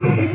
এই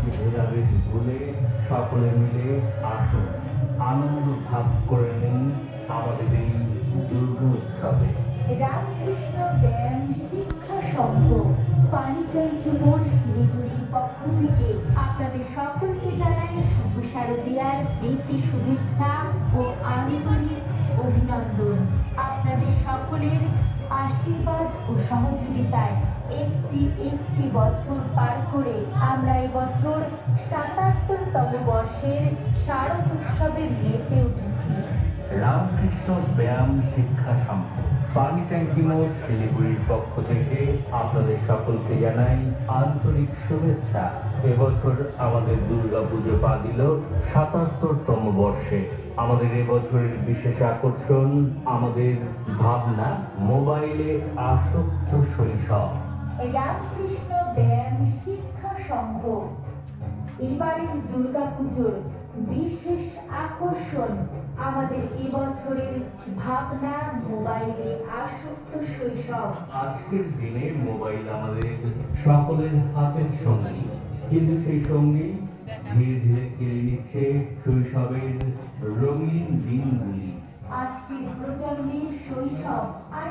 সমাজ ভেদাভেদ ভুলে সকলে মিলে আসুন। আনন্দ ভাগ করে নিন আমাদের এই দুর্গা উৎসবে। রামকৃষ্ণ ব্যায়াম, শিক্ষা পক্ষ থেকে আপনাদের সকলকে শুভেচ্ছা ও অভিনন্দন। আপনাদের সকলের আশীর্বাদ ও সহযোগিতায় একটি একটি বছর পার করে আমরা এবছর বছর সাতাত্তরতম বর্ষের শারদ উৎসবে মেতে উঠেছি। রামকৃষ্ণ ব্যায়াম শিক্ষা সংঘ। পানি ট্যাঙ্কি মোড় শিলিগুড়ির পক্ষ থেকে আপনাদের সকলকে জানাই আন্তরিক শুভেচ্ছা। এবছর আমাদের দুর্গা পুজো পা দিল সাতাত্তরতম বর্ষে। আমাদের এবছরের বিশেষ আকর্ষণ আমাদের ভাবনা মোবাইলে আসক্ত শৈশব। রামকৃষ্ণ ব্যায়াম শিক্ষা সংঘ। এবারের দুর্গাপুজোর বিশেষ আকর্ষণ আমাদের এবছরের ভাবনা মোবাইলে আসক্ত শৈশব। আজকের দিনে মোবাইল আমাদের সকলের হাতের সঙ্গী। কিন্তু সেই সঙ্গী ধীরে ধীরে কেড়ে নিচ্ছে শৈশবের রঙিন দিনগুলি আজকের প্রজন্মের শৈশব আর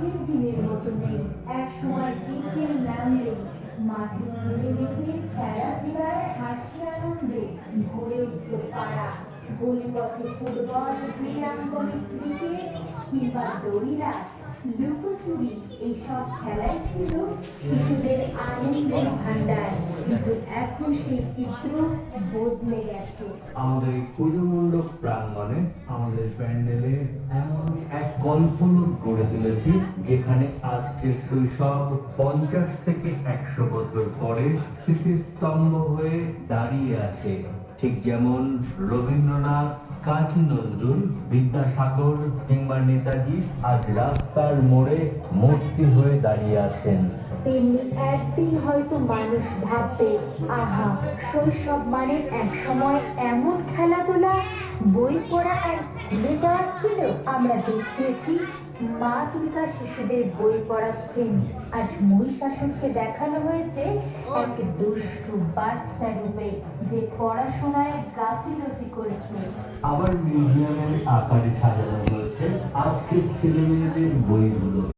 আগের দিনের মতো নেই। এক সময় বিকেল নামলে মাঠে ছেলে মেয়েদের খেলাধুলায় হাসি আনন্দে ভরে উঠত পাড়া গলিপথে ফুটবল, ক্রীড়াঙ্গনে ক্রিকেট কিংবা দড়িরা লুকোচুরি, এইসব খেলাই ছিল শিশুদের আনন্দের ভান্ডার কিন্তু এখন সেই চিত্র বদলে গেছে। আমাদের পুজো মণ্ডপ প্রাঙ্গণে আমাদের প্যান্ডেলে এমন কল্পলোক গড়ে তুলেছি, যেখানে আজকের শৈশব পঞ্চাশ থেকে একশো বছর পরে স্মৃতিস্তম্ভ হয়ে দাঁড়িয়ে আছে। ঠিক যেমন রবীন্দ্রনাথ, কাজী নজরুল, বিদ্যাসাগর কিংবা নেতাজি আজ রাস্তার মোড়ে মূর্তি হয়ে দাঁড়িয়ে আছেন। তেমনি একদিন হয়তো মানুষ ভাববে, আহা, শৈশব মানে এক সময় এমন খেলাধুলা, বই পড়া আর স্কুলে যাওয়া ছিল, আমরা দেখিয়েছি মা দুর্গা শিশুদের বই পড়াচ্ছেন আজ মহিষাসনকে দেখানো হয়েছে এক দুষ্টু বাচ্চা রূপে, যে পড়াশোনায় গাফিলতি করেছে। আবার মিউজিয়ামের আকারে সাজানো হয়েছে আজকের ছেলে মেয়েদের বইগুলো।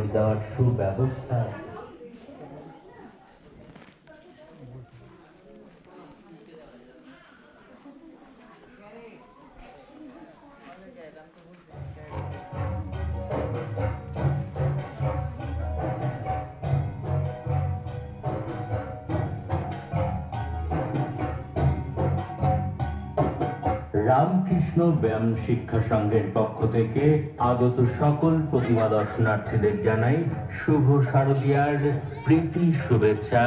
ডেলিভারি দেওয়ার সুব্যবস্থা রামকৃষ্ণ ব্যায়াম শিক্ষা সংঘের পক্ষ থেকে আগত সকল প্রতিমা দর্শনার্থীদের জানাই শুভ শারদীয়ার প্রীতি, শুভেচ্ছা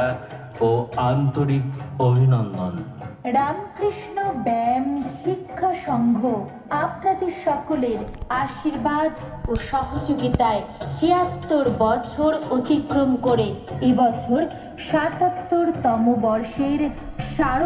ও আন্তরিক অভিনন্দন। রামকৃষ্ণ ব্যায়াম শিক্ষা সংঘ আপনাদের সকলের আশীর্বাদ ও সহযোগিতায় ছিয়াত্তর বছর অতিক্রম করে এবছর সাতাত্তরতম বর্ষের শারদ